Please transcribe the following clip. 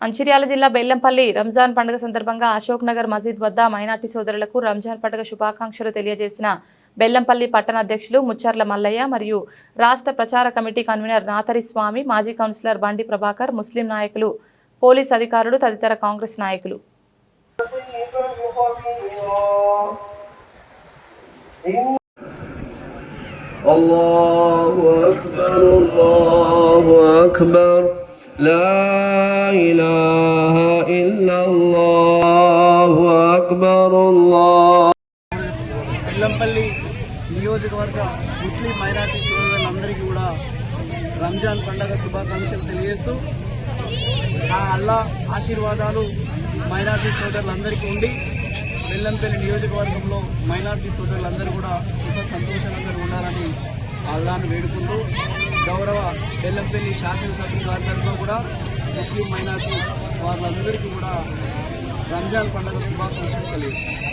మంచిర్యాల జిల్లా బెల్లంపల్లి రంజాన్ పండుగ సందర్భంగా అశోక్ నగర్ మసీద్ వద్ద మైనార్టీ సోదరులకు రంజాన్ పండుగ శుభాకాంక్షలు తెలియజేసిన బెల్లంపల్లి పట్టణ అధ్యక్షులు ముచ్చర్ల మల్లయ్య మరియు రాష్ట్ర ప్రచార కమిటీ కన్వీనర్ నాతరి స్వామి మాజీ కౌన్సిలర్ బండి ప్రభాకర్ ముస్లిం నాయకులు పోలీస్ అధికారులు తదితర కాంగ్రెస్ నాయకులు الله أكبر الله أكبر لا إله إلا الله أكبر الله బెల్లంపల్లి నియోజకవర్గ ముస్లిం మైనార్టీ సోదరులందరికీ కూడా రంజాన్ పండగ శుభాకాంక్షలు తెలియజేస్తూ ఆ అల్లా ఆశీర్వాదాలు మైనార్టీ సోదరులందరికీ ఉండి బెల్లంపల్లి నియోజకవర్గంలో మైనార్టీ సోదరులందరూ కూడా సుఖ సంతోషాలందరూ ఉండాలని అల్లాను వేడుకుంటూ గౌరవ బెల్లంపల్లి శాసనసభ్యుల గారి కూడా ముస్లిం మైనార్టీ వాళ్ళందరికీ కూడా రంజాన్ పండుగ శుభాకాంక్షలు తెలియజేస్తారు